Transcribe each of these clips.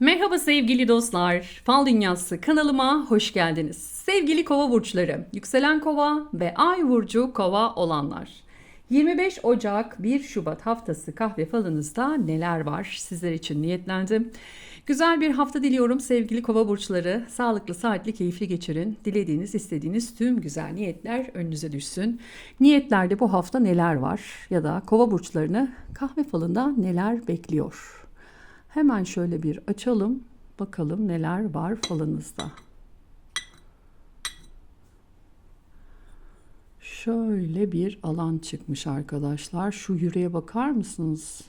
Merhaba sevgili dostlar. Fal Dünyası kanalıma hoş geldiniz. Sevgili kova burçları, yükselen kova ve ay burcu kova olanlar. 25 Ocak 1 Şubat haftası kahve falınızda neler var sizler için niyetlendim. Güzel bir hafta diliyorum sevgili kova burçları. Sağlıklı, saatli, keyifli geçirin. Dilediğiniz, istediğiniz tüm güzel niyetler önünüze düşsün. Niyetlerde bu hafta neler var ya da kova burçlarını kahve falında neler bekliyor? Hemen şöyle bir açalım. Bakalım neler var falınızda. Şöyle bir alan çıkmış arkadaşlar. Şu yüreğe bakar mısınız?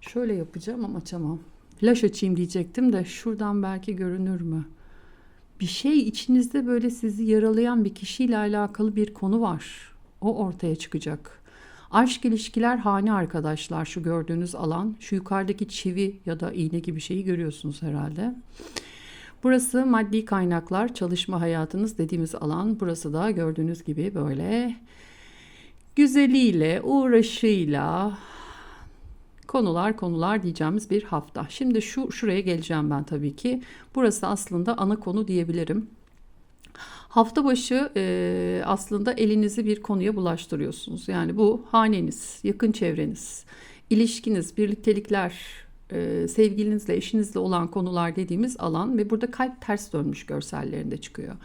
Şöyle yapacağım ama açamam. Flash açayım diyecektim de şuradan belki görünür mü? Bir şey içinizde böyle sizi yaralayan bir kişiyle alakalı bir konu var. O ortaya çıkacak. Aşk ilişkiler hane arkadaşlar şu gördüğünüz alan. Şu yukarıdaki çivi ya da iğne gibi şeyi görüyorsunuz herhalde. Burası maddi kaynaklar, çalışma hayatınız dediğimiz alan. Burası da gördüğünüz gibi böyle güzeliyle, uğraşıyla konular konular diyeceğimiz bir hafta. Şimdi şu şuraya geleceğim ben tabii ki. Burası aslında ana konu diyebilirim. Hafta başı e, aslında elinizi bir konuya bulaştırıyorsunuz. Yani bu haneniz, yakın çevreniz, ilişkiniz, birliktelikler, e, sevgilinizle, eşinizle olan konular dediğimiz alan ve burada kalp ters dönmüş görsellerinde çıkıyor.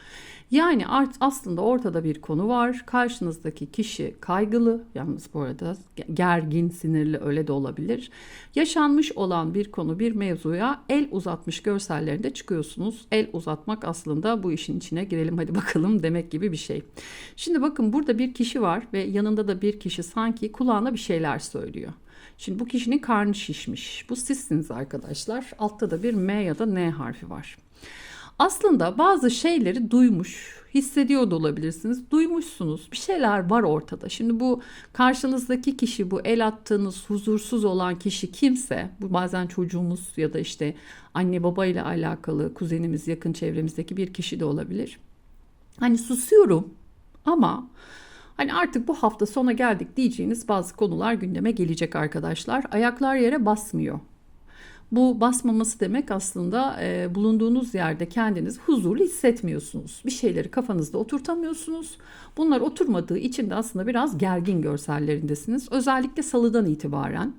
Yani art, aslında ortada bir konu var. Karşınızdaki kişi kaygılı, yalnız bu arada gergin, sinirli öyle de olabilir. Yaşanmış olan bir konu, bir mevzuya el uzatmış görsellerinde çıkıyorsunuz. El uzatmak aslında bu işin içine girelim hadi bakalım demek gibi bir şey. Şimdi bakın burada bir kişi var ve yanında da bir kişi sanki kulağına bir şeyler söylüyor. Şimdi bu kişinin karnı şişmiş. Bu sizsiniz arkadaşlar. Altta da bir M ya da N harfi var. Aslında bazı şeyleri duymuş, hissediyor da olabilirsiniz. Duymuşsunuz. Bir şeyler var ortada. Şimdi bu karşınızdaki kişi, bu el attığınız huzursuz olan kişi kimse, bu bazen çocuğumuz ya da işte anne baba ile alakalı kuzenimiz, yakın çevremizdeki bir kişi de olabilir. Hani susuyorum ama Hani artık bu hafta sona geldik diyeceğiniz bazı konular gündeme gelecek arkadaşlar. Ayaklar yere basmıyor. Bu basmaması demek aslında e, bulunduğunuz yerde kendiniz huzurlu hissetmiyorsunuz. Bir şeyleri kafanızda oturtamıyorsunuz. Bunlar oturmadığı için de aslında biraz gergin görsellerindesiniz. Özellikle salıdan itibaren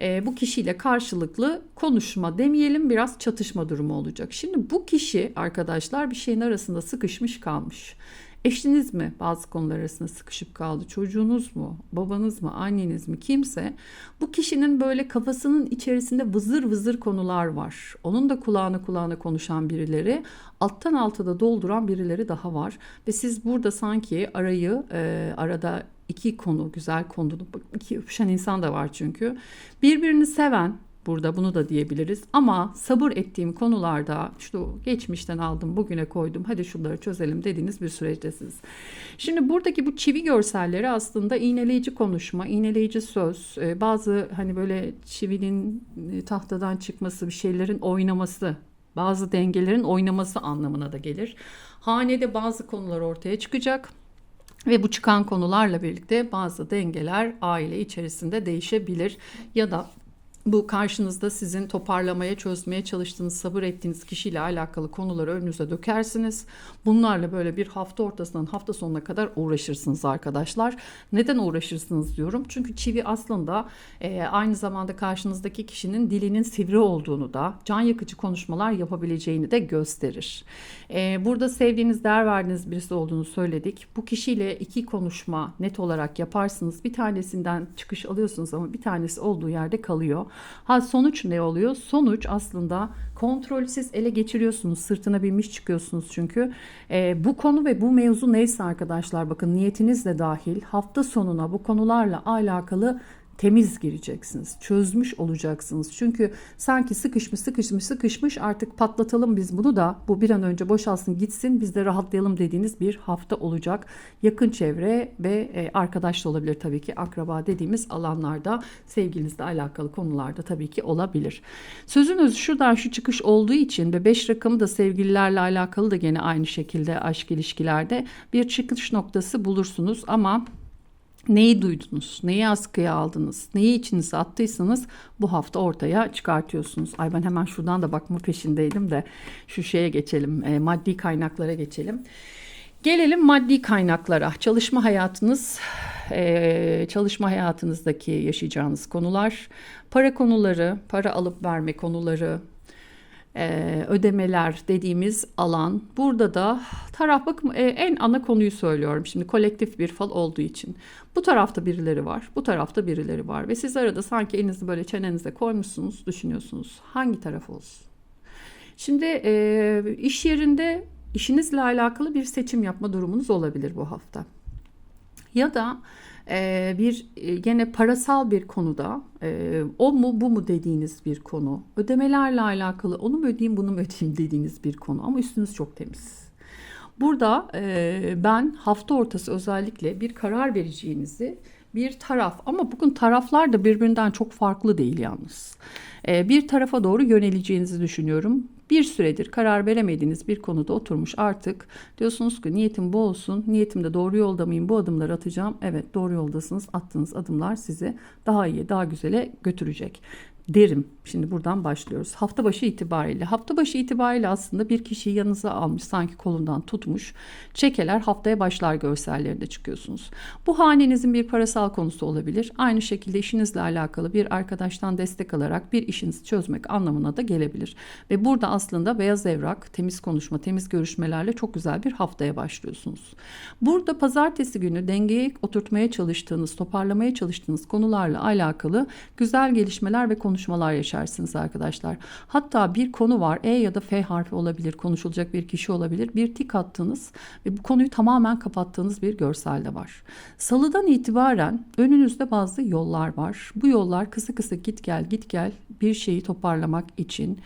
e, bu kişiyle karşılıklı konuşma demeyelim biraz çatışma durumu olacak. Şimdi bu kişi arkadaşlar bir şeyin arasında sıkışmış kalmış. Eşiniz mi bazı konular arasında sıkışıp kaldı? Çocuğunuz mu? Babanız mı? Anneniz mi? Kimse bu kişinin böyle kafasının içerisinde vızır vızır konular var. Onun da kulağına kulağına konuşan birileri, alttan alta da dolduran birileri daha var. Ve siz burada sanki arayı e, arada iki konu, güzel konu, iki öpüşen insan da var çünkü. Birbirini seven, burada bunu da diyebiliriz. Ama sabır ettiğim konularda şu geçmişten aldım bugüne koydum hadi şunları çözelim dediğiniz bir süreçtesiniz. Şimdi buradaki bu çivi görselleri aslında iğneleyici konuşma, iğneleyici söz, e, bazı hani böyle çivinin e, tahtadan çıkması, bir şeylerin oynaması, bazı dengelerin oynaması anlamına da gelir. Hanede bazı konular ortaya çıkacak. Ve bu çıkan konularla birlikte bazı dengeler aile içerisinde değişebilir ya da bu karşınızda sizin toparlamaya, çözmeye çalıştığınız, sabır ettiğiniz kişiyle alakalı konuları önünüze dökersiniz. Bunlarla böyle bir hafta ortasından hafta sonuna kadar uğraşırsınız arkadaşlar. Neden uğraşırsınız diyorum. Çünkü çivi aslında e, aynı zamanda karşınızdaki kişinin dilinin sivri olduğunu da, can yakıcı konuşmalar yapabileceğini de gösterir. E, burada sevdiğiniz, değer verdiğiniz birisi olduğunu söyledik. Bu kişiyle iki konuşma net olarak yaparsınız. Bir tanesinden çıkış alıyorsunuz ama bir tanesi olduğu yerde kalıyor. Ha sonuç ne oluyor? Sonuç aslında kontrolü siz ele geçiriyorsunuz. Sırtına binmiş çıkıyorsunuz çünkü. E, bu konu ve bu mevzu neyse arkadaşlar bakın niyetiniz de dahil hafta sonuna bu konularla alakalı temiz gireceksiniz. Çözmüş olacaksınız. Çünkü sanki sıkışmış sıkışmış sıkışmış artık patlatalım biz bunu da bu bir an önce boşalsın gitsin biz de rahatlayalım dediğiniz bir hafta olacak. Yakın çevre ve e, arkadaş da olabilir tabii ki akraba dediğimiz alanlarda sevgilinizle alakalı konularda tabii ki olabilir. Sözün özü şuradan şu çıkış olduğu için ve 5 rakamı da sevgililerle alakalı da gene aynı şekilde aşk ilişkilerde bir çıkış noktası bulursunuz ama Neyi duydunuz? Neyi askıya aldınız? Neyi içinize attıysanız bu hafta ortaya çıkartıyorsunuz. Ay ben hemen şuradan da bakma peşindeydim de şu şeye geçelim. e, maddi kaynaklara geçelim. Gelelim maddi kaynaklara. Çalışma hayatınız, e, çalışma hayatınızdaki yaşayacağınız konular, para konuları, para alıp verme konuları, e, ödemeler dediğimiz alan. Burada da taraf bakın e, en ana konuyu söylüyorum şimdi kolektif bir fal olduğu için. Bu tarafta birileri var, bu tarafta birileri var ve siz arada sanki elinizi böyle çenenize koymuşsunuz, düşünüyorsunuz. Hangi taraf olsun? Şimdi e, iş yerinde işinizle alakalı bir seçim yapma durumunuz olabilir bu hafta. Ya da e, bir e, gene parasal bir konuda e, o mu bu mu dediğiniz bir konu. Ödemelerle alakalı onu mu ödeyeyim bunu mu ödeyeyim dediğiniz bir konu ama üstünüz çok temiz. Burada e, ben hafta ortası özellikle bir karar vereceğinizi bir taraf ama bugün taraflar da birbirinden çok farklı değil yalnız. E, bir tarafa doğru yöneleceğinizi düşünüyorum. Bir süredir karar veremediğiniz bir konuda oturmuş artık diyorsunuz ki niyetim bu olsun. Niyetimde doğru yolda mıyım? Bu adımları atacağım. Evet doğru yoldasınız. Attığınız adımlar sizi daha iyi, daha güzele götürecek derim. Şimdi buradan başlıyoruz. Hafta başı itibariyle. Hafta başı itibariyle aslında bir kişiyi yanınıza almış sanki kolundan tutmuş. Çekeler haftaya başlar görsellerinde çıkıyorsunuz. Bu hanenizin bir parasal konusu olabilir. Aynı şekilde işinizle alakalı bir arkadaştan destek alarak bir işinizi çözmek anlamına da gelebilir. Ve burada aslında beyaz evrak, temiz konuşma, temiz görüşmelerle çok güzel bir haftaya başlıyorsunuz. Burada pazartesi günü dengeye oturtmaya çalıştığınız, toparlamaya çalıştığınız konularla alakalı güzel gelişmeler ve konuşmalar yaşarsınız arkadaşlar. Hatta bir konu var. E ya da F harfi olabilir. Konuşulacak bir kişi olabilir. Bir tik attınız ve bu konuyu tamamen kapattığınız bir görsel de var. Salıdan itibaren önünüzde bazı yollar var. Bu yollar kısa kısa git gel git gel bir şeyi toparlamak için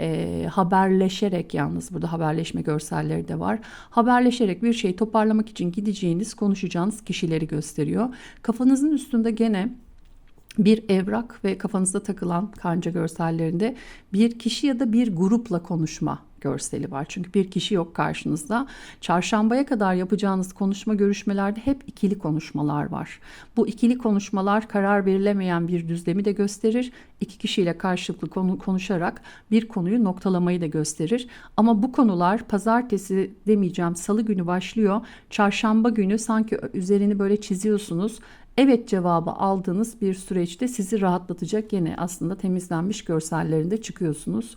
e, haberleşerek yalnız burada haberleşme görselleri de var. Haberleşerek bir şeyi toparlamak için gideceğiniz, konuşacağınız kişileri gösteriyor. Kafanızın üstünde gene bir evrak ve kafanızda takılan kanca görsellerinde bir kişi ya da bir grupla konuşma görseli var. Çünkü bir kişi yok karşınızda. Çarşambaya kadar yapacağınız konuşma görüşmelerde hep ikili konuşmalar var. Bu ikili konuşmalar karar verilemeyen bir düzlemi de gösterir. İki kişiyle karşılıklı konu konuşarak bir konuyu noktalamayı da gösterir. Ama bu konular pazartesi demeyeceğim salı günü başlıyor. Çarşamba günü sanki üzerini böyle çiziyorsunuz evet cevabı aldığınız bir süreçte sizi rahatlatacak yine aslında temizlenmiş görsellerinde çıkıyorsunuz.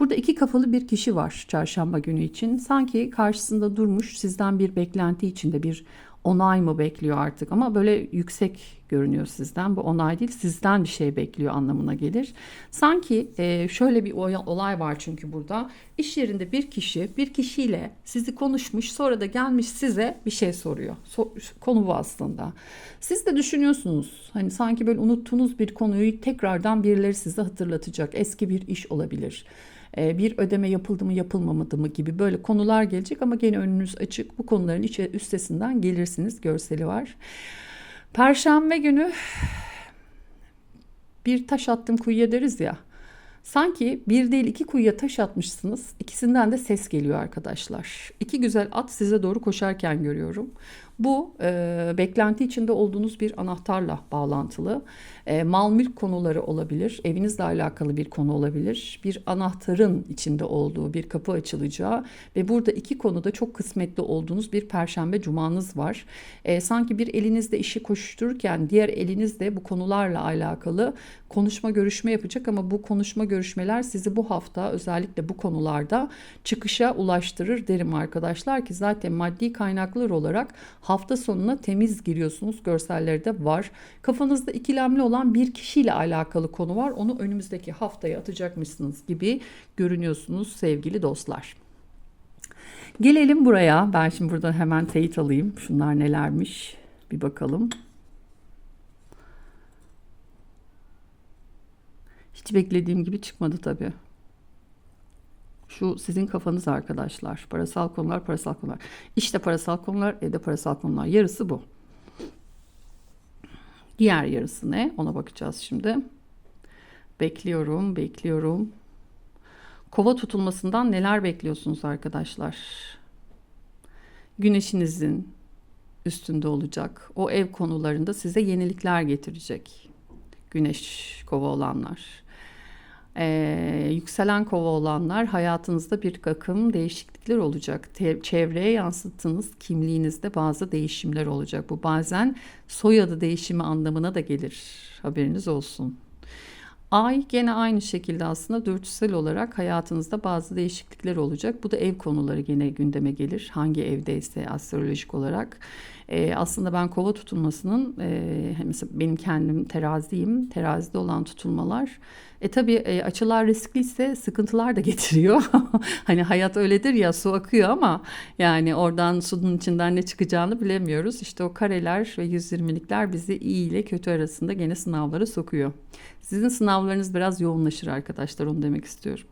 Burada iki kafalı bir kişi var çarşamba günü için. Sanki karşısında durmuş sizden bir beklenti içinde bir onay mı bekliyor artık ama böyle yüksek görünüyor sizden. Bu onay değil sizden bir şey bekliyor anlamına gelir. Sanki e, şöyle bir olay var çünkü burada. iş yerinde bir kişi bir kişiyle sizi konuşmuş sonra da gelmiş size bir şey soruyor. So, konu bu aslında. Siz de düşünüyorsunuz hani sanki böyle unuttuğunuz bir konuyu tekrardan birileri size hatırlatacak. Eski bir iş olabilir bir ödeme yapıldı mı yapılmamadı mı gibi böyle konular gelecek ama gene önünüz açık. Bu konuların içe üstesinden gelirsiniz görseli var. Perşembe günü bir taş attım kuyuya deriz ya. Sanki bir değil iki kuyuya taş atmışsınız. İkisinden de ses geliyor arkadaşlar. İki güzel at size doğru koşarken görüyorum. Bu e, beklenti içinde olduğunuz bir anahtarla bağlantılı. E, mal mülk konuları olabilir, evinizle alakalı bir konu olabilir. Bir anahtarın içinde olduğu bir kapı açılacağı ve burada iki konuda çok kısmetli olduğunuz bir perşembe cumanız var. E, sanki bir elinizde işi koştururken diğer elinizde bu konularla alakalı konuşma görüşme yapacak ama bu konuşma görüşmeler sizi bu hafta özellikle bu konularda çıkışa ulaştırır derim arkadaşlar ki zaten maddi kaynaklar olarak hafta sonuna temiz giriyorsunuz. Görselleri de var. Kafanızda ikilemli olan bir kişiyle alakalı konu var. Onu önümüzdeki haftaya atacakmışsınız gibi görünüyorsunuz sevgili dostlar. Gelelim buraya. Ben şimdi buradan hemen teyit alayım. Şunlar nelermiş bir bakalım. Hiç beklediğim gibi çıkmadı tabii. Şu sizin kafanız arkadaşlar. Parasal konular, parasal konular. İşte parasal konular, evde parasal konular. Yarısı bu. Diğer yarısı ne? Ona bakacağız şimdi. Bekliyorum, bekliyorum. Kova tutulmasından neler bekliyorsunuz arkadaşlar? Güneşinizin üstünde olacak. O ev konularında size yenilikler getirecek. Güneş kova olanlar. Ee, yükselen kova olanlar hayatınızda bir takım değişiklikler olacak. Te- çevreye yansıttığınız kimliğinizde bazı değişimler olacak. Bu bazen soyadı değişimi anlamına da gelir. Haberiniz olsun. Ay gene aynı şekilde aslında dürtüsel olarak hayatınızda bazı değişiklikler olacak. Bu da ev konuları gene gündeme gelir. Hangi evdeyse astrolojik olarak. Ee, aslında ben kova tutulmasının e, mesela benim kendim teraziyim. Terazide olan tutulmalar. E tabii e, açılar riskliyse sıkıntılar da getiriyor. hani hayat öyledir ya su akıyor ama yani oradan suyun içinden ne çıkacağını bilemiyoruz. İşte o kareler ve 120'likler bizi iyi ile kötü arasında gene sınavlara sokuyor. Sizin sınavlarınız biraz yoğunlaşır arkadaşlar onu demek istiyorum.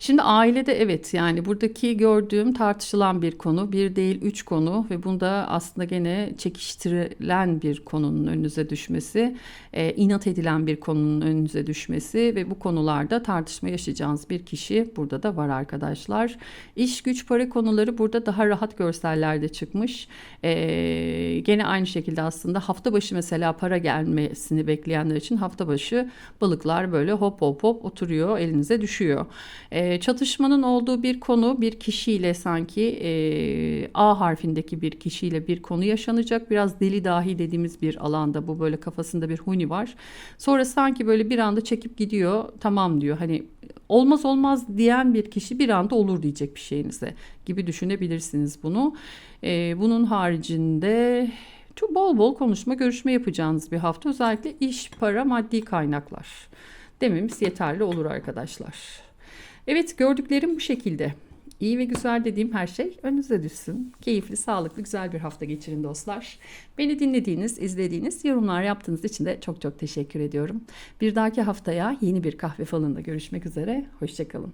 Şimdi ailede evet yani buradaki gördüğüm tartışılan bir konu. Bir değil üç konu ve bunda aslında gene çekiştirilen bir konunun önünüze düşmesi, e, inat edilen bir konunun önünüze düşmesi ve bu konularda tartışma yaşayacağınız bir kişi burada da var arkadaşlar. İş güç para konuları burada daha rahat görsellerde çıkmış. E, gene aynı şekilde aslında hafta başı mesela para gelmesini bekleyenler için hafta başı balıklar böyle hop hop hop oturuyor elinize düşüyor. E, çatışmanın olduğu bir konu bir kişiyle sanki e, A harfindeki bir kişiyle bir konu yaşanacak. Biraz deli dahi dediğimiz bir alanda bu böyle kafasında bir huni var. Sonra sanki böyle bir anda çekip gidiyor tamam diyor hani olmaz olmaz diyen bir kişi bir anda olur diyecek bir şeyinize gibi düşünebilirsiniz bunu. E, bunun haricinde çok bol bol konuşma görüşme yapacağınız bir hafta özellikle iş para maddi kaynaklar dememiz yeterli olur arkadaşlar. Evet gördüklerim bu şekilde. İyi ve güzel dediğim her şey önünüze düşsün. Keyifli, sağlıklı, güzel bir hafta geçirin dostlar. Beni dinlediğiniz, izlediğiniz, yorumlar yaptığınız için de çok çok teşekkür ediyorum. Bir dahaki haftaya yeni bir kahve falında görüşmek üzere. Hoşçakalın.